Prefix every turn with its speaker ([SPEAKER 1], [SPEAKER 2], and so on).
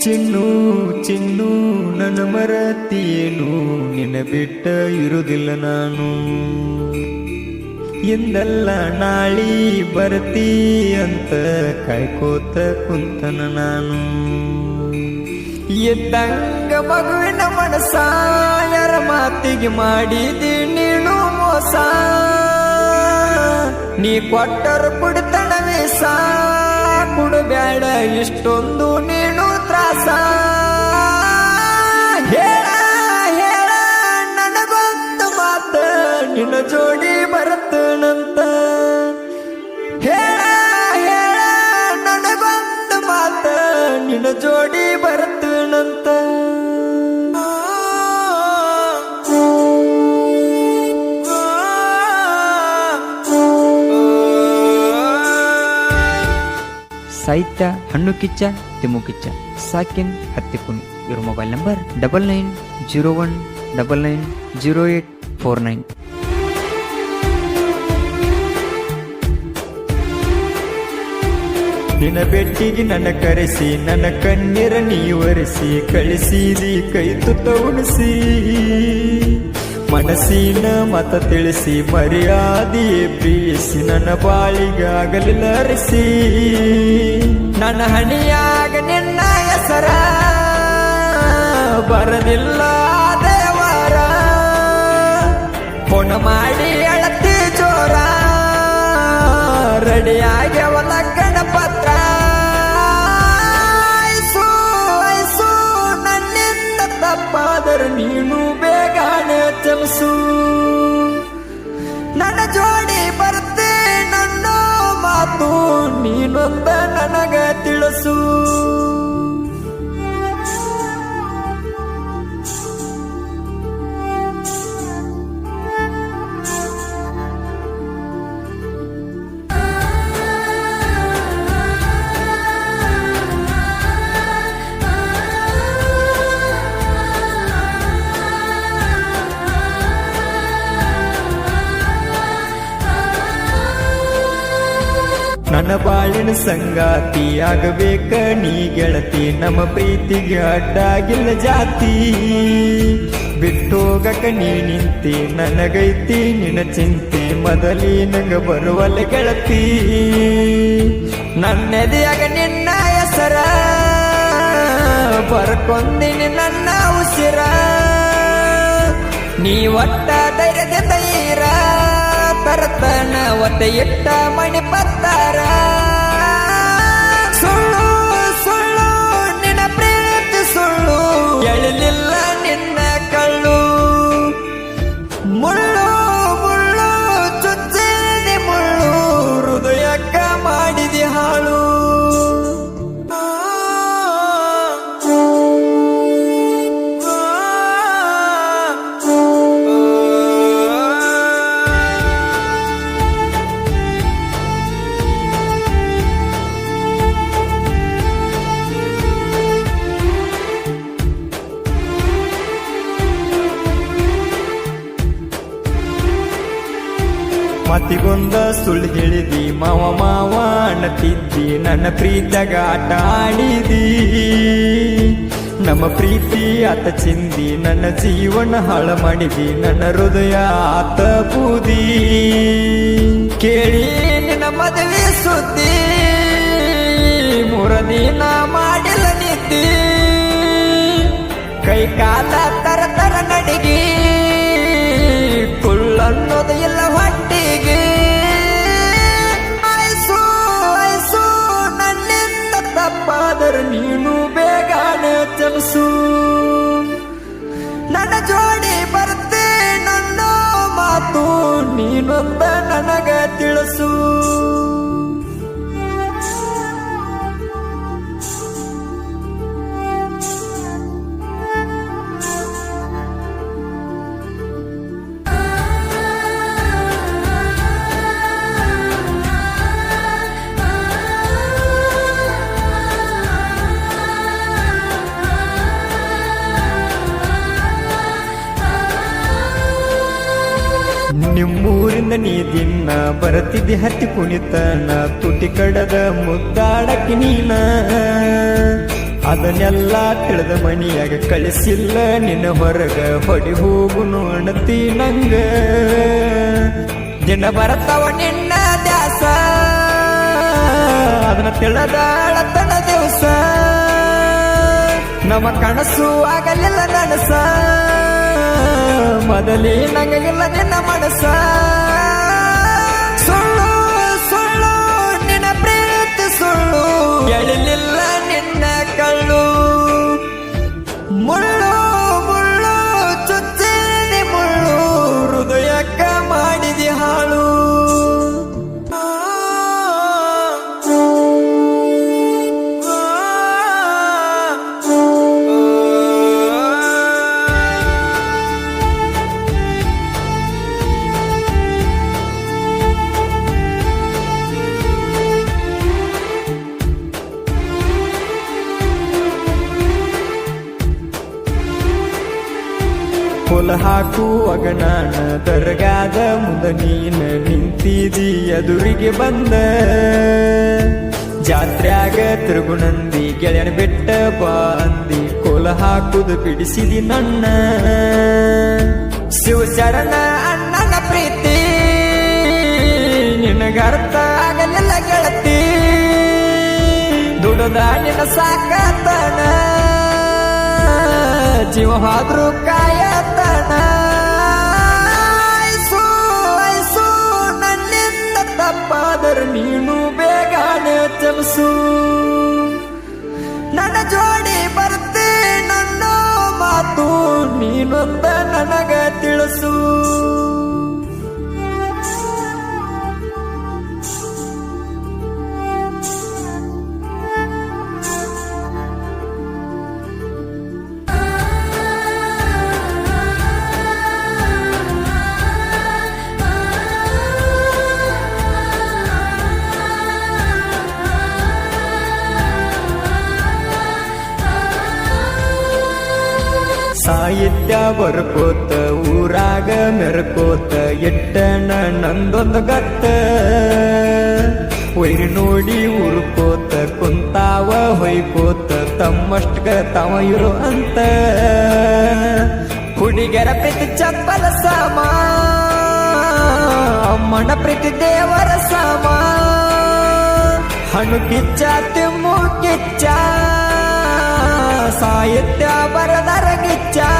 [SPEAKER 1] ಚಿನ್ನು ಚಿನ್ನು, ನನ್ನ ಮರತಿಯೇನು? ನಿನ್ನ ಬಿಟ್ಟ ಇರುವುದಿಲ್ಲ ನಾನು. ಎಂದಲ್ಲ ನಾಳಿ ಬರ್ತೀ ಅಂತ ಕಾಯ್ಕೋತ ಕುಂತನ ನಾನು. ಎದ್ದಂಗ ಮಗುವಿನ ಮನಸ ಯಾರ ಮಾತಿಗೆ ಮಾಡಿದಿ ನೀನು ಮೋಸ. ನೀ ಕೊಟ್ಟರು ಕುಡಿತಣವೇ ಸಾ ಕುಡಬೇಡ ಇಷ್ಟೊಂದು ನೀನು
[SPEAKER 2] ಸಾಹಿತ್ಯ, ಹಣ್ಣು ಕಿಚ್ಚ, ತಿಮ್ಮು ಕಿಚ್ಚ. ಸಾಕಿನ್ ಹತ್ತಿಕುನ್. ಇವ್ರ mobile number double nine zero one double nine zero eight four nine.
[SPEAKER 1] ನಿನ್ನ ಬೆಟ್ಟಿಗೆ ನನ್ನ ಕರೆಸಿ, ನನ್ನ ಕಣ್ಣೀರ ನೀವರಿಸಿ ಕಳಿಸಿದಿ, ಕೈ ತುತ್ತ ಉಣಿಸಿ. ಮನಸ್ಸಿನ ಮತ ತಿಳಿಸಿ ಮರ್ಯಾದೆಯೇ ಬೀಸಿ ನನ್ನ ಬಾಳಿಗಾಗಲಿಲ್ಲ ಲರಿಸಿ ನನ್ನ ಹಣಿಯಾಗ ನಿನ್ನ ಹೆಸರ ಬರದಿಲ್ಲ ದೇವರ. ಕೊಣ ಮಾಡಿ ಚಮಸು ನನ್ನ ಜೋಡಿ ಬರ್ತೆ ನನ್ನ ಮಾತು ನೀನೊಂದ ನನಗ ತಿಳಿಸು. ನನ್ನ ಬಾಳಿನ ಸಂಗಾತಿ ಆಗಬೇಕ ನೀ ಗೆಳತಿ, ನಮ್ಮ ಪ್ರೀತಿಗೆ ಅಡ್ಡಾಗಿಲ್ಲ ಜಾತಿ. ಬಿಟ್ಟೋಗಕ ನೀ ನಿಂತಿ, ನನಗೈತಿ ನಿನ್ನ ಚಿಂತೆ. ಮೊದಲಿನಂಗ ಬರುವಲ್ಲ ಗೆಳತಿ. ನನ್ನೆದೆಯಾಗ ನಿನ್ನ ಹೆಸರ, ಬರ್ಕೊಂದಿನಿ ನನ್ನ ಉಸಿರ. ನೀ ಒಟ್ಟ ತರತನ ಒತ್ತ ಇಟ್ಟ ಮಣಿ ಪತ್ತಾರ. ಸುಳ್ಳು ಸುಳ್ಳು ನಿನ್ನ ಪ್ರೀತಿ ಸುಳ್ಳು. ಎಳಲಿಲ್ಲ ಮತಿಗೊಂದ ಸುಳ್ಳು ಹೇಳಿದಿ, ಮಾವ ಮಾವ ಅನ್ನತಿದ್ದಿ, ನನ್ನ ಪ್ರೀತಗ ಆಟ ಆಡಿದಿ. ನಮ್ಮ ಪ್ರೀತಿ ಆತ ಚಿಂದಿ, ನನ್ನ ಜೀವನ ಹಾಳ ಮಾಡಿದಿ, ನನ್ನ ಹೃದಯ ಆತ ಬೂದಿ. ಕೇಳಿ ನಿನ್ನ ಮದುವೆ ಸುದ್ದಿ, ಮೂರ ದಿನ ಮಾಡಿಲ್ಲ ನಿದ್ದಿ. ಕೈ ಕಾಲ ತರ ತರ ನಡಿಗೆ, ಕುಳ್ಳನ್ನೋದು ಇಲ್ಲ ನಿಮ್ಮೂರಿಂದ ನೀ ದಿನ ಬರತಿದ್ದೆ ಹತ್ತಿ ಕುಣಿತ ನಾ ತುಟಿ ಕಡದ ಮುದ್ದಾಡಕ್ಕೆ ನೀನ. ಅದನ್ನೆಲ್ಲ ತಿಳಿದ ಮನಿಯಾಗ ಕಳಿಸಿಲ್ಲ, ನಿನ್ನ ಹೊರಗ ಹೊಡಿ ಹೋಗು ನೋಡತಿ ನಂಗ. ದಿನ ಬರತಾವ ನಿನ್ನ ದ್ಯಾಸ, ಅದನ್ನ ತಿಳಿದಾಳತನ ದಿವಸ. ನಮ್ಮ ಕನಸು ಆಗಲಿಲ್ಲ ನನಸ, ಮೊದಲೇ ನಂಗಿಲ್ಲ ನಿನ್ನ ಹೊಲ ಹಾಕುವಾಗ ನಾನು ದರ್ಗಾದ ಮುಂದ ನೀನ ನಿಂತಿದಿ ಎದುರಿಗೆ ಬಂದ. ಜಾತ್ರ್ಯಾಗ ತಿರುಗುನಂದಿ ಗೆಳೆಯನ ಬೆಟ್ಟ ಬಂದಿ ಕೋಲ ಹಾಕುದು ಬಿಡಿಸಿದಿ ನನ್ನ. ಶಿವಶರಣ ಅಣ್ಣನ ಪ್ರೀತಿ, ನಿನಗರ್ಥ ಆಗಲಿಲ್ಲ ಗೆಳತಿ. ದುಡದ ಸಾಕತನ ಜೀವ ಹಾದ್ರು ಕಾಯತನ. ಐಸು ನನ್ನಿಂದ ತಪ್ಪಾದರು ನೀನು ಬೇಗನೆ ಚಮಸು ನನ್ನ ಜೋಡಿ ಬರ್ತಿ ನನ್ನ ಮಾತು ನೀನೊಂದ ನನಗ ತಿಳಿಸು. ಸಾಹಿತ್ಯ ಬರ್ಕೋತ, ಊರಾಗ ಮೆರ್ಕೋತ ಎಟ್ಟಣ ನಂದೊಂದು ಗತ್ತ. ಹೊಯ್ ನೋಡಿ ಉರ್ಕೋತ, ಕುಂತಾವ ಹೊಯ್ಕೋತ ತಮ್ಮಷ್ಟ ತಾವ ಇರು ಅಂತ. ಹುಡುಗರ ಪ್ರೀತಿ ಚಪ್ಪಲ ಸಾಮ, ಅಮ್ಮನ ಪ್ರೀತಿ ದೇವರ ಸಾಮ. ಹಣ್ಣು ಕಿಚ್ಚ, ತಿಮ್ಮು ಕಿಚ್ಚ. साहित्यावर रंगीच्या